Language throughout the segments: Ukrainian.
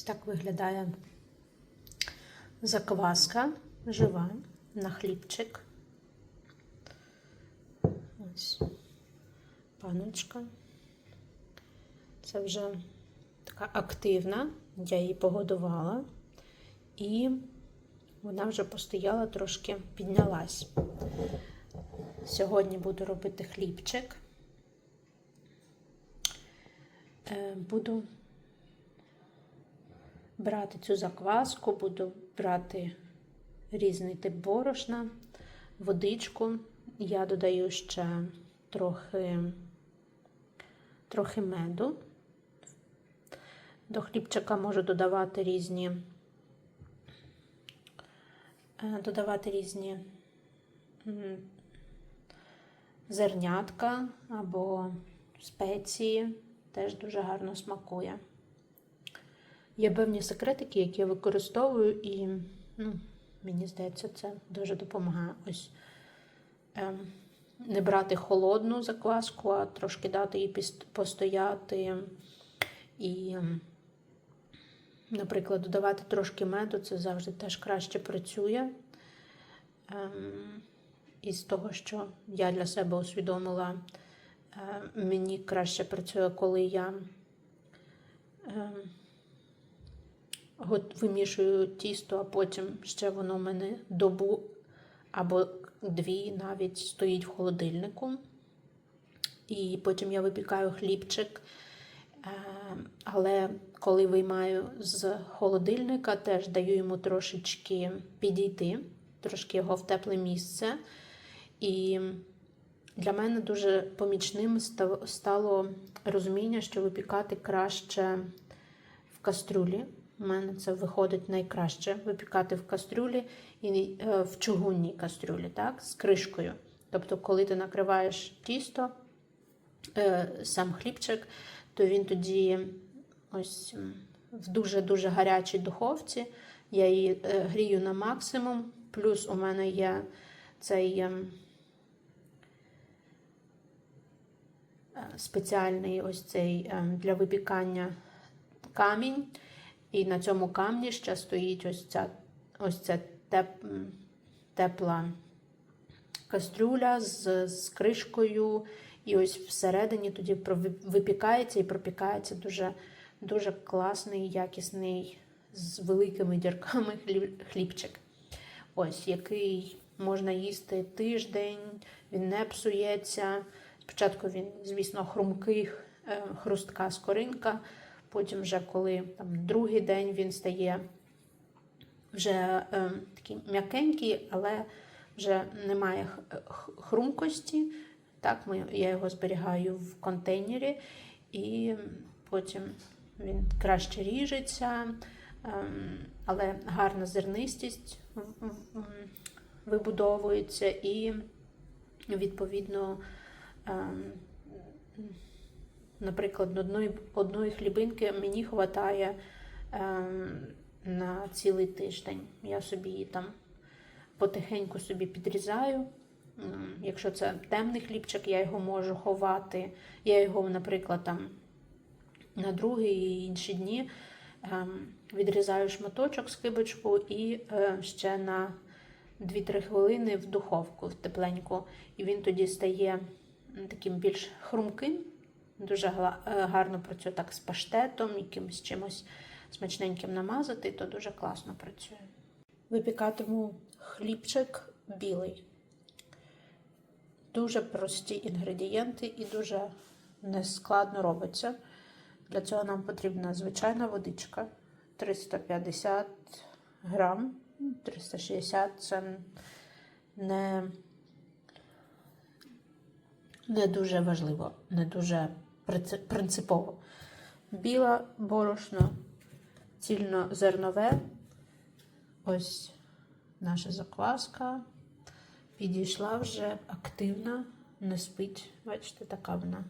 Ось так виглядає закваска жива на хлібчик. Ось паночка. Це вже така активна, я її погодувала, і вона вже постояла, трошки піднялась. Сьогодні буду робити хлібчик. Е, Буду брати цю закваску, буду брати різний тип борошна, водичку. Я додаю ще трохи, трохи меду. До хлібчика можу додавати різні, е, додавати різні зернятка або спеції. Теж дуже гарно смакує. Є певні секретики, які я використовую, і ну, мені здається, це дуже допомагає. Ось ем, не брати холодну закваску, а трошки дати їй постояти. І, ем, наприклад, додавати трошки меду, це завжди теж краще працює. Ем, із того, що я для себе усвідомила, е, мені краще працює, коли я. Гот- вимішую тісто, а потім ще воно в мене добу або дві навіть стоїть в холодильнику. І потім я випікаю хлібчик. Е, Але коли виймаю з холодильника, теж даю йому трошечки підійти, трошки його в тепле місце. І для мене дуже помічним стало розуміння, що випікати краще в кастрюлі. У мене це виходить найкраще випікати в кастрюлі і е, в чугунній кастрюлі, так, з кришкою. Тобто, коли ти накриваєш тісто, е, сам хлібчик, то він тоді ось в дуже-дуже гарячій духовці. Я її е, грію на максимум. Плюс у мене є цей спеціальний ось цей для випікання камінь. І на цьому камні ще стоїть ось ця, ось ця теп, тепла кастрюля з, з кришкою. І ось всередині тоді випікається і пропікається дуже, дуже класний, якісний, з великими дірками хлібчик. Ось, який можна їсти тиждень, він не псується. Спочатку він, звісно, хрумкий, е, хрустка скоринка. Потім, вже коли там другий день він стає вже е, такий м'якенький, але вже немає хрумкості. Так, ми, я його зберігаю в контейнері, і потім він краще ріжеться, ем, але гарна зернистість вибудовується і, відповідно, ем, наприклад, одної, одної хлібинки мені вистачає ем, на цілий тиждень. Я собі її там потихеньку собі підрізаю. Якщо це темний хлібчик, я його можу ховати. Я його, наприклад, там на другий і інші дні ем, відрізаю шматочок скибочку і е, ще на 2-3 хвилини в духовку в тепленьку. І він тоді стає таким більш хрумким. Дуже е, гарно працює так з паштетом, якимось чимось смачненьким намазати, то дуже класно працює. Випікатиму хлібчик білий. Дуже прості інгредієнти і дуже нескладно робиться. Для цього нам потрібна звичайна водичка 350 грам, 360 це не, не дуже важливо, не дуже принципово. Біла борошно, цільнозернове. Ось наша закваска підійшла вже активно, не спить. Бачите, така вона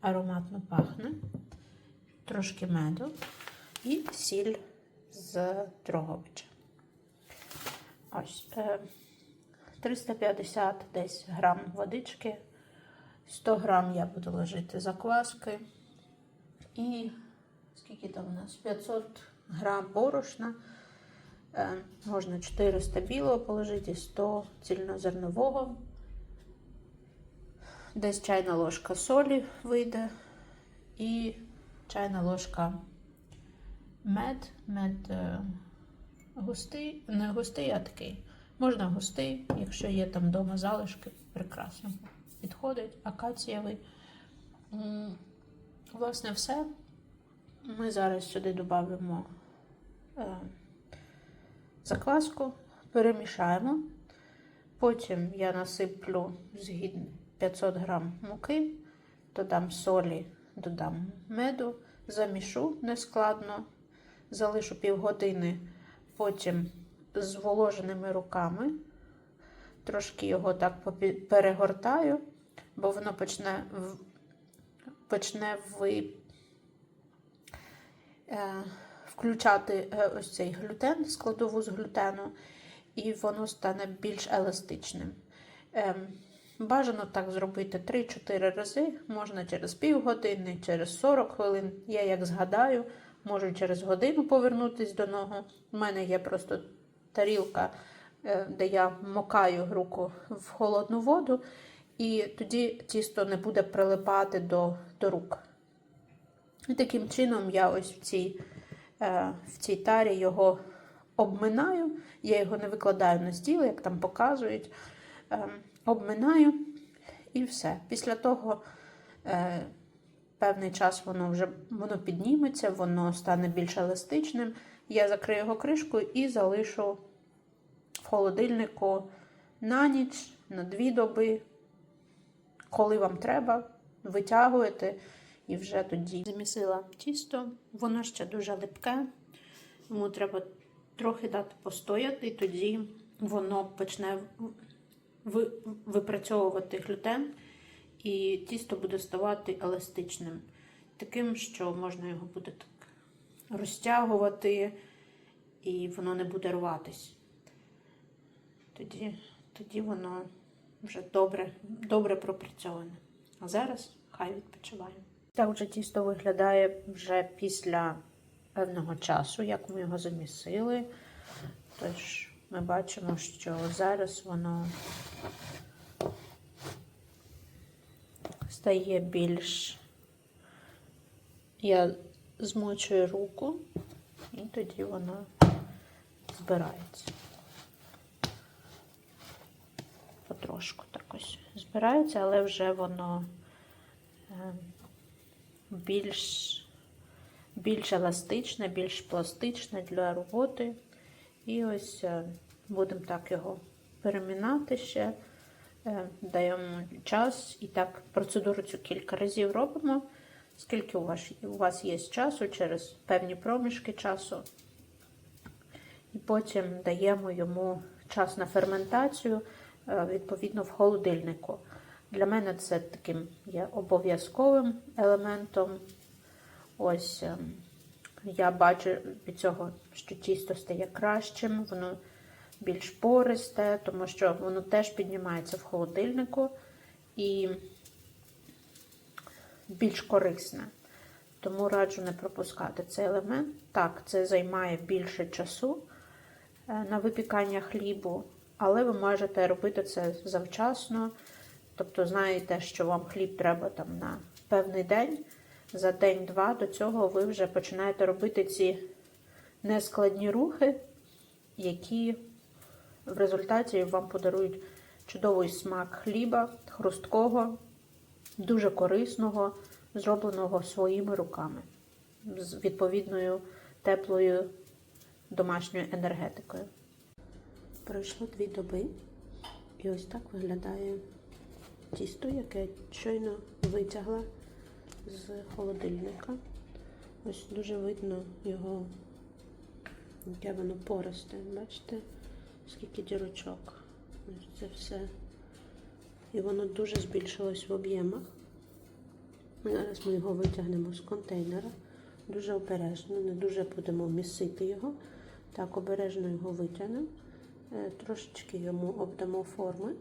ароматно пахне. Трошки меду і сіль з Дрогобича. Ось е, 350 десь грам водички, 100 грам я буду ложити закваски. І скільки там у нас? 500 грам борошна. Е, Можна 400 білого положити, і 100 цільнозернового. Десь чайна ложка солі вийде. І чайна ложка мед. Мед е, густий, не густий, а такий. Можна густий, якщо є там вдома залишки, прекрасно підходить. Акацієвий. Власне, все. Ми зараз сюди додамо е, закваску, перемішаємо. Потім я насиплю згідно 500 грам муки, додам солі, додам меду, замішу нескладно, залишу півгодини, потім з зволоженими руками. Трошки його так перегортаю, бо воно почне, почне ви, е, включати е, ось цей глютен, складову з глютену, і воно стане більш еластичним. Ем, Бажано так зробити 3-4 рази, можна через півгодини, через 40 хвилин. Я як згадаю, можу через годину повернутися до нього. У мене є просто тарілка, е, де я мокаю руку в холодну воду, і тоді тісто не буде прилипати до, до рук. І таким чином я ось в цій, е, в цій тарі його обминаю. Я його не викладаю на стіл, як там показують. Е, обминаю і все. Після того е, певний час воно вже воно підніметься, воно стане більш еластичним. Я закрию його кришкою і залишу в холодильнику на ніч, на дві доби. Коли вам треба, витягуєте і вже тоді замісила тісто. Воно ще дуже липке, йому треба трохи дати постояти, і тоді воно почне випрацьовувати глютен, і тісто буде ставати еластичним. Таким, що можна його буде так розтягувати, і воно не буде рватись. Тоді, тоді воно вже добре, добре пропрацьоване. А зараз хай відпочиває. Так вже тісто виглядає вже після певного часу, як ми його замісили. Тож ми бачимо, що зараз воно стає більш. Я змочую руку, і тоді воно збирається. Потрошку так ось збирається, але вже воно е, більш, більш еластичне, більш пластичне для роботи. І ось е, будемо так його перемінати ще, е, даємо час і так процедуру цю кілька разів робимо. Скільки у вас, у вас є часу через певні проміжки часу. І потім даємо йому час на ферментацію, відповідно, в холодильнику. Для мене це таким є обов'язковим елементом. Ось ем, я бачу від цього, що тісто стає кращим, воно більш пористе, тому що воно теж піднімається в холодильнику і більш корисне. Тому раджу не пропускати цей елемент. Так, це займає більше часу е, на випікання хлібу, але ви можете робити це завчасно. Тобто, знаєте, що вам хліб треба там на певний день. За день-два до цього ви вже починаєте робити ці нескладні рухи, які в результаті вам подарують чудовий смак хліба, хрусткого, дуже корисного, зробленого своїми руками, з відповідною теплою домашньою енергетикою. Пройшло дві доби, і ось так виглядає тісто, яке щойно витягла з холодильника. Ось дуже видно його, яке воно пористе. Бачите, скільки дірочок. Ось це все. І воно дуже збільшилось в об'ємах. Зараз ми його витягнемо з контейнера. Дуже обережно, не дуже будемо місити його. Так, обережно його витягнемо. Е, Трошечки йому обдамо форми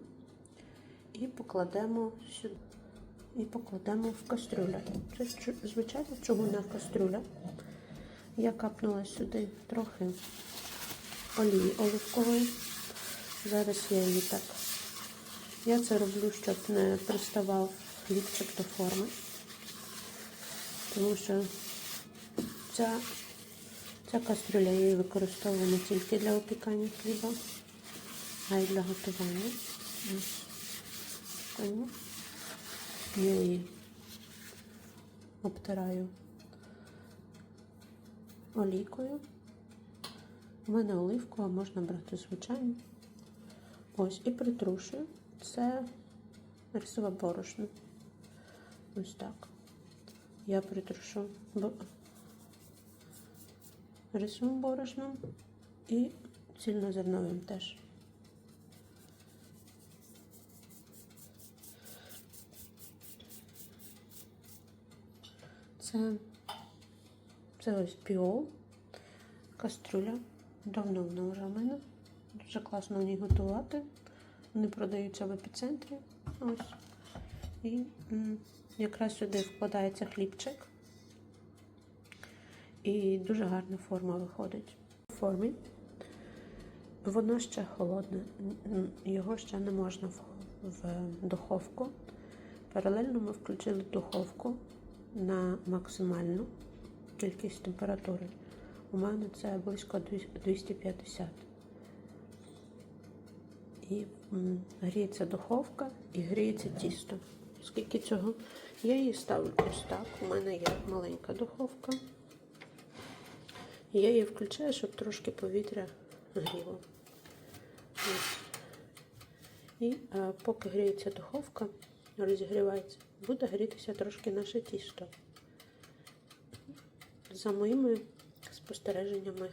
і покладемо сюди. І покладемо в кастрюлю. Це звичайно чугунна кастрюля. я капнула сюди трохи олії оливкової. Зараз я її так. Я це роблю, щоб не приставав хлібчик до форми. Тому що ця, ця каструля я її використовую не тільки для опікання хліба, а й для готування. Я її обтираю олійкою. У мене оливку, а можна брати звичайну. Ось, і притрушую. Це рисове борошно. Ось так. Я притрушу рисовим борошном і цільнозерновим теж. Це, це ось піол, каструля. Давно вона вже в мене. Дуже класно в ній готувати. Вони продаються в епіцентрі. Ось. І м, якраз сюди вкладається хлібчик. І дуже гарна форма виходить. В формі воно ще холодне, його ще не можна в духовку. Паралельно ми включили духовку на максимальну кількість температури. У мене це близько 250. І гріється духовка і гріється тісто. Скільки цього? Я її ставлю ось так. У мене є маленька духовка. Я її включаю, щоб трошки повітря гріло. І е, поки гріється духовка, розігрівається, буде грітися трошки наше тісто. За моїми спостереженнями,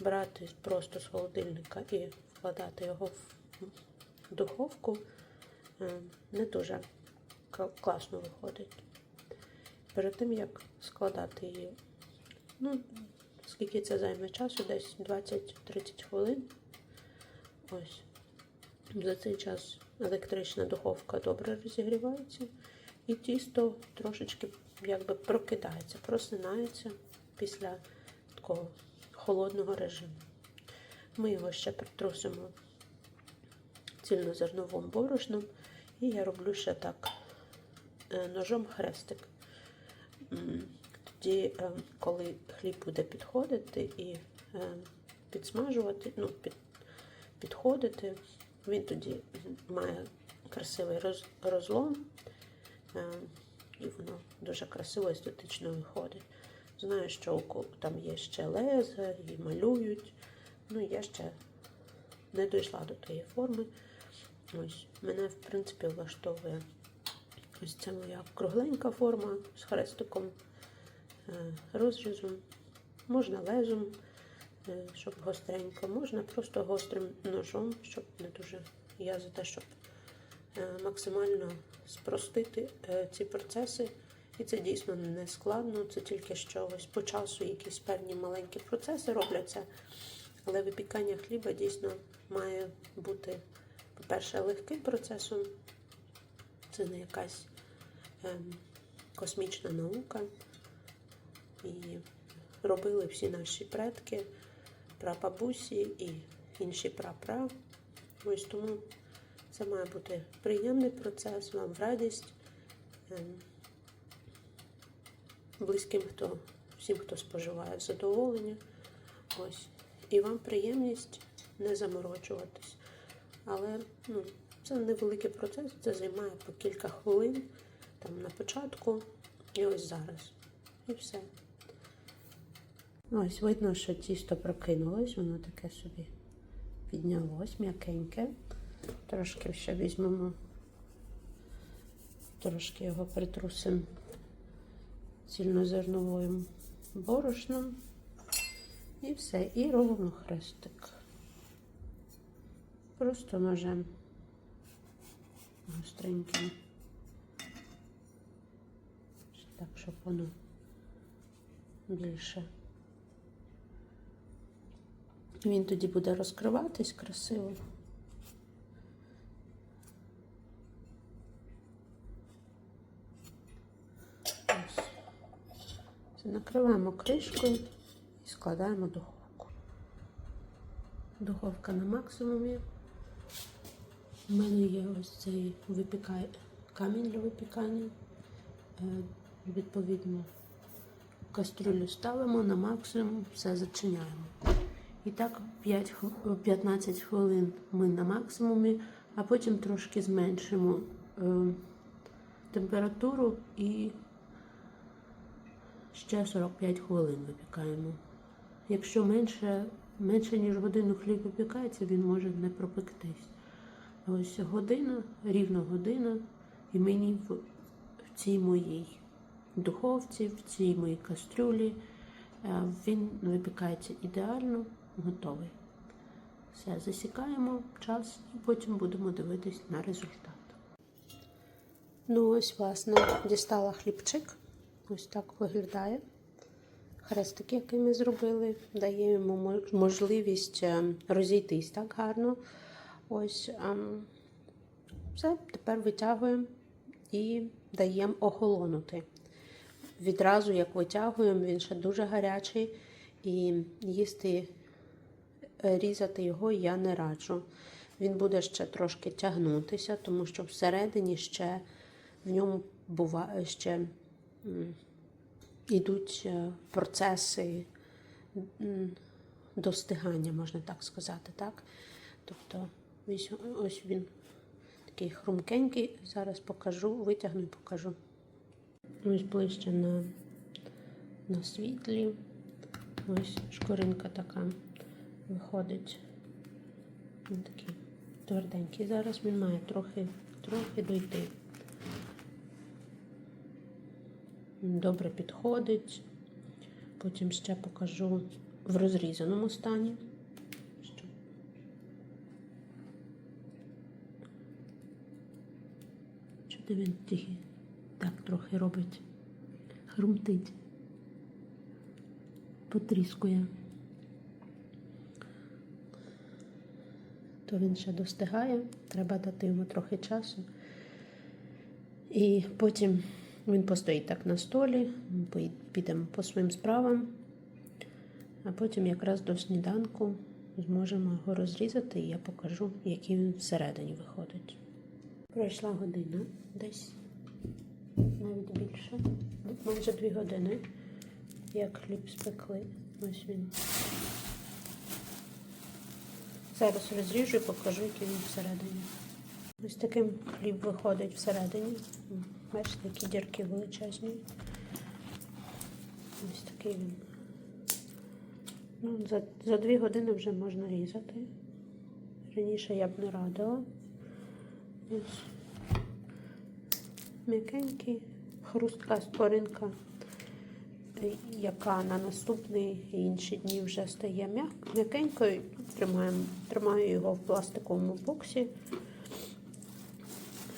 брати просто з холодильника і вкладати його в духовку е, не дуже класно виходить. Перед тим як складати її, ну, скільки це займе часу, десь 20-30 хвилин. Ось. За цей час електрична духовка добре розігрівається, і тісто трошечки якби прокидається, просинається після такого холодного режиму. Ми його ще притрусимо цільнозерновим борошном, і я роблю ще так е, ножом хрестик. Тоді, е, коли хліб буде підходити і е, підсмажувати, ну, під, підходити, він тоді має красивий роз, розлом, е, і воно дуже красиво естетично виходить. Знаю, що там є ще леза і малюють. Ну, я ще не дійшла до тієї форми. Ось, мене, в принципі, влаштовує ось ця моя кругленька форма з хрестиком, е, розрізом. Можна лезом, щоб гостренько, можна просто гострим ножом, щоб не дуже. Я за те, щоб е, максимально спростити е, ці процеси. І це дійсно не складно, це тільки що ось по часу якісь певні маленькі процеси робляться. Але випікання хліба дійсно має бути, по-перше, легким процесом. Це не якась ем, космічна наука. І робили всі наші предки, прабабусі і інші прапра. Ось тому це має бути приємний процес, вам в радість. Ем, близьким, хто всім, хто споживає задоволення. Ось. І вам приємність не заморочуватись. Але ну, це невеликий процес, це займає по кілька хвилин там на початку і ось зараз. І все. Ось видно, що тісто прокинулось, воно таке собі піднялось, м'якеньке. Трошки ще візьмемо, трошки його притрусимо цільнозерновим борошном. І все. І робимо хрестик. Просто ножем гостреньким. Так, щоб воно більше. Він тоді буде розкриватись красиво. Ось. Накриваємо кришкою. і складаємо духовку. Духовка на максимумі. У мене є ось цей випікай... камінь для випікання. Е, Відповідно, кастрюлю ставимо на максимум, все зачиняємо. І так 5, 15 хвилин ми на максимумі, а потім трошки зменшимо е, температуру і ще 45 хвилин випікаємо. Якщо менше, менше ніж годину хліб випікається, він може не пропектись. Ось година, рівно година, і мені в, в цій моїй духовці, в цій моїй кастрюлі е, він випікається ідеально, готовий. Все, засікаємо час і потім будемо дивитись на результат. Ну, ось, власне, дістала хлібчик. Ось так виглядає. Хрестик, який ми зробили, дає йому можливість е, розійтись так гарно. Ось ем, все, тепер витягуємо і даємо охолонути. Відразу, як витягуємо, він ще дуже гарячий, і їсти, різати його я не раджу. Він буде ще трошки тягнутися, тому що всередині ще в ньому буває ще м, ідуть е, процеси достигання, можна так сказати. Так? Тобто ось він такий хрумкенький. Зараз покажу, витягну і покажу. Ось ближче на, на світлі. Ось шкоринка така виходить. Він такий тверденький. Зараз він має трохи, трохи дойти. Добре підходить. Потім ще покажу в розрізаному стані. Чути він тільки так трохи робить. Хрумтить. Потріскує. То він ще достигає, треба дати йому трохи часу. І потім він постоїть так на столі, підемо по своїм справам, а потім якраз до сніданку зможемо його розрізати, і я покажу, який він всередині виходить. Пройшла година десь, навіть більше, майже дві години, як хліб спекли. Ось він. Зараз розріжу і покажу, який він всередині. Ось таким хліб виходить всередині. Бачите, які дірки величезні. Ось такий він. Ну, за, за дві години вже можна різати. Раніше я б не радила. Ось. М'якенький, хрустка скоринка, яка на наступний інші дні вже стає м'якенькою. Тримаємо, тримаю його в пластиковому боксі.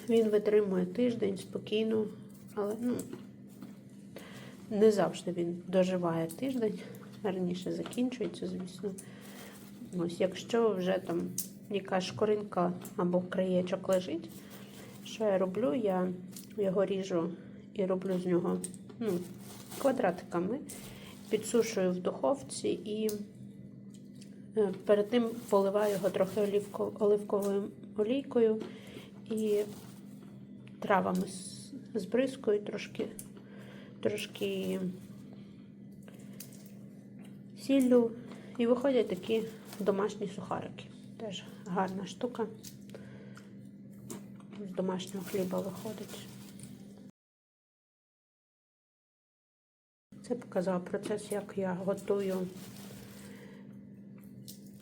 Він витримує тиждень спокійно, але ну, не завжди він доживає тиждень. Раніше закінчується, звісно. Ось, якщо вже там якась шкоринка або краєчок лежить, що я роблю? Я його ріжу і роблю з нього ну, квадратиками, підсушую в духовці і е, перед тим поливаю його трохи оливковою олійкою і травами з- збризкую трошки, трошки сіллю. І виходять такі домашні сухарики. Теж гарна штука. З домашнього хліба виходить. Це показав процес, як я готую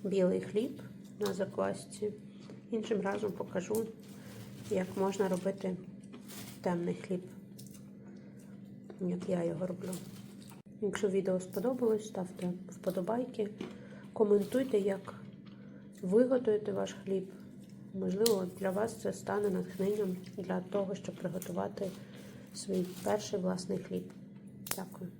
білий хліб на заквасці. Іншим разом покажу, як можна робити темний хліб, як я його роблю. Якщо відео сподобалось, ставте вподобайки, коментуйте, як ви готуєте ваш хліб. Можливо, для вас це стане натхненням для того, щоб приготувати свій перший власний хліб. Дякую.